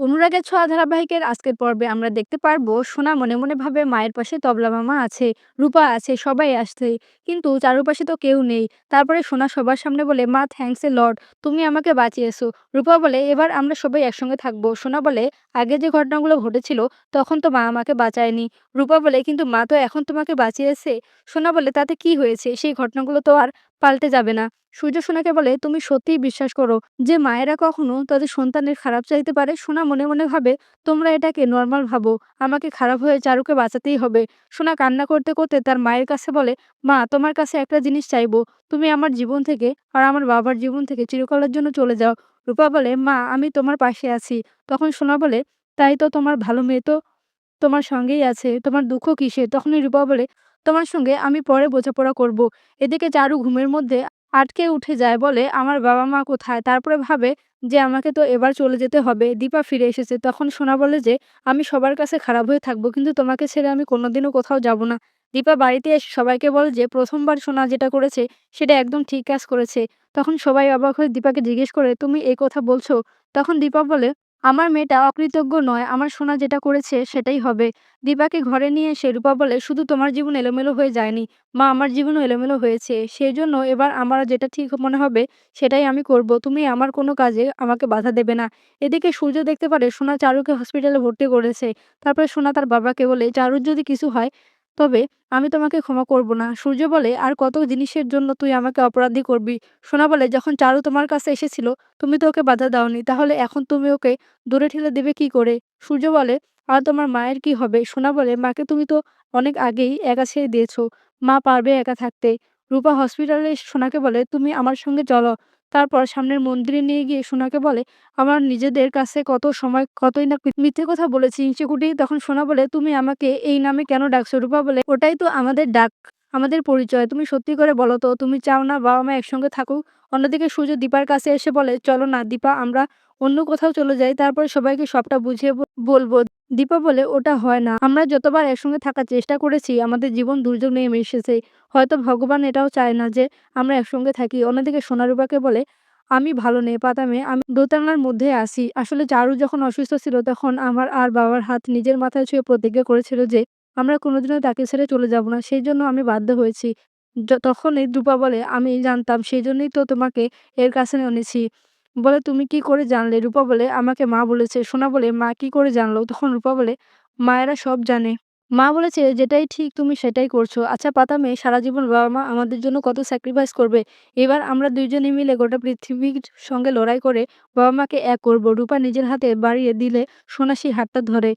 অনুরাগের ছোঁয়া ধারাবাহিকের আজকের পর্বে আমরা দেখতে পারব, সোনা মনে মনে ভাবে মায়ের পাশে তবলা মামা আছে, রূপা আছে, সবাই আসছে। কিন্তু চারপাশে তো কেউ নেই। তারপরে সোনা সবার সামনে বলে, মা থ্যাঙ্কস এ লর্ড তুমি আমাকে বাঁচিয়েছো। রূপা বলে, এবার আমরা সবাই একসঙ্গে থাকব। সোনা বলে, আগে যে ঘটনাগুলো ঘটেছিল, তখন তো মা আমাকে বাঁচায়নি। রূপা বলে, কিন্তু মা তো এখন তোমাকে বাঁচিয়েছে? সোনা বলে, তাতে কি হয়েছে? সেই ঘটনাগুলো তো আর পাল্টে যাবে না। সূর্য সোনাকে বলে, তুমি সত্যিই বিশ্বাস করো যে মায়েরা কখনো তাদের সন্তানের খারাপ চাইতে পারে? সোনা মনে মনে ভাবে, তোমরা এটাকে নর্মাল ভাবো। আমাকে খারাপ হয়ে চারুকে বাঁচাতেই হবে। সোনা কান্না করতে করতে তার মায়ের কাছে বলে, মা, তোমার কাছে একটা জিনিস চাইব। তুমি আমার জীবন থেকে আর আমার বাবার জীবন থেকে চিরকালের জন্য চলে যাও। রূপা বলে, মা, আমি তোমার পাশে আছি। তখন সোনা বলে, তাই তো তোমার ভালো মেয়ে তো তোমার সঙ্গেই আছে। তোমার দুঃখ কিসে তখনই রূপা বলে তোমার সঙ্গে আমি পরে বোঝাপড়া করব। এদিকে চারু ঘুমের মধ্যে আটকে উঠে যায় বলে, আমার বাবা মা কোথায়? তারপরে ভাবে যে আমাকে তো এবার চলে যেতে হবে। দীপা ফিরে এসেছে। তখন সোনা বলে যে, আমি সবার কাছে খারাপ হয়ে থাকব, কিন্তু তোমাকে ছেড়ে আমি কোনোদিনও কোথাও যাব না। দীপা বাড়িতে এসে সবাইকে বলে যে, প্রথমবার সোনা যেটা করেছে, সেটা একদম ঠিক কাজ করেছে। তখন সবাই অবাক হয়ে দীপাকে জিজ্ঞেস করে, তুমি এই কথা বলছো? তখন দীপা বলে আমার মেয়েটা অকৃতজ্ঞ নয়, আমার সোনা যেটা করেছে সেটাই হবে। দীপাকে ঘরে নিয়ে এসে রূপা বলে, শুধু তোমার জীবন এলোমেলো হয়ে যায়নি। মা, আমার জীবনও এলোমেলো হয়েছে। সেই জন্য এবার আমার যেটা ঠিক মনে হবে সেটাই আমি করব। তুমি আমার কোনো কাজে আমাকে বাধা দেবে না। এদিকে সূর্য দেখতে পারে সোনা চারুকে হসপিটালে ভর্তি করেছে। তারপরে সোনা তার বাবাকে বলে, চারুর যদি কিছু হয় তবে আমি তোমাকে ক্ষমা করব না। সূর্য বলে, আর কত জিনিসের জন্য তুই আমাকে অপরাধী করবি? সোনা বলে, যখন চারু তোমার কাছে এসেছিল, তুমি তো ওকে বাধা দাওনি, তাহলে এখন তুমি ওকে দূরে ঠেলে দেবে কি করে? সূর্য বলে, আর তোমার মায়ের কি হবে? সোনা বলে, মাকে তুমি তো অনেক আগেই একা ছেড়ে দিয়েছ। মা পারবে একা থাকতে। রূপা হসপিটালে সোনাকে বলে, তুমি আমার সঙ্গে চলো। তারপর সামনের মন্দিরে নিয়ে গিয়ে সোনাকে বলে, আমার নিজেদের কাছে কত সময়, কতই না মিথ্যে কথা বলেছি ইঞ্চিকুটি তখন সোনা বলে, তুমি আমাকে এই নামে কেন ডাকছো? রূপা বলে, ওটাই তো আমাদের ডাক, আমাদের পরিচয়। তুমি সত্যি করে বলো তো, তুমি চাও না বাবা মা একসঙ্গে থাকুক? অন্যদিকে সূর্য দীপার কাছে এসে বলে, চলো না দীপা, আমরা অন্য কোথাও চলে যাই। তারপরে সবাইকে সবটা বুঝিয়ে বলব দীপা বলে, ওটা হয় না। আমরা যতবার একসঙ্গে থাকার চেষ্টা করেছি, আমাদের জীবন দুর্যোগ নেমে এসেছে হয়তো ভগবান এটাও চায় না যে, আমরা একসঙ্গে থাকি। অন্যদিকে সোনারূপাকে বলে, আমি ভালো নেই পাতা মেয়ে, আমি দোতানার মধ্যে আসি আসলে চারু যখন অসুস্থ ছিল তখন আমার আর বাবার হাত নিজের মাথায় ছুঁয়ে প্রতিজ্ঞা করেছিল যে, আমরা কোনোদিনও তাকে ছেড়ে চলে যাব না। সেই জন্য আমি বাধ্য হয়েছি। তখনই রূপা বলে, আমি জানতাম, সেই জন্যই তো তোমাকে এর কাছে এনেছি। বলে, তুমি কি করে জানলে? রূপা বলে, আমাকে মা বলেছে। সোনা বলে, মা কি করে জানলো? তখন রূপা বলে, মায়েরা সব জানে। মা বলেছে, যেটাই ঠিক তুমি সেটাই করছ। আচ্ছা পাতা মেয়ে, সারা জীবন বাবা মা আমাদের জন্য কত স্যাক্রিফাইস করবে? এবার আমরা দুইজনে মিলে গোটা পৃথিবীর সঙ্গে লড়াই করে বাবা মাকে এক করব। রূপা নিজের হাতে বাড়িয়ে দিলে সোনা সেই হাতটা ধরে।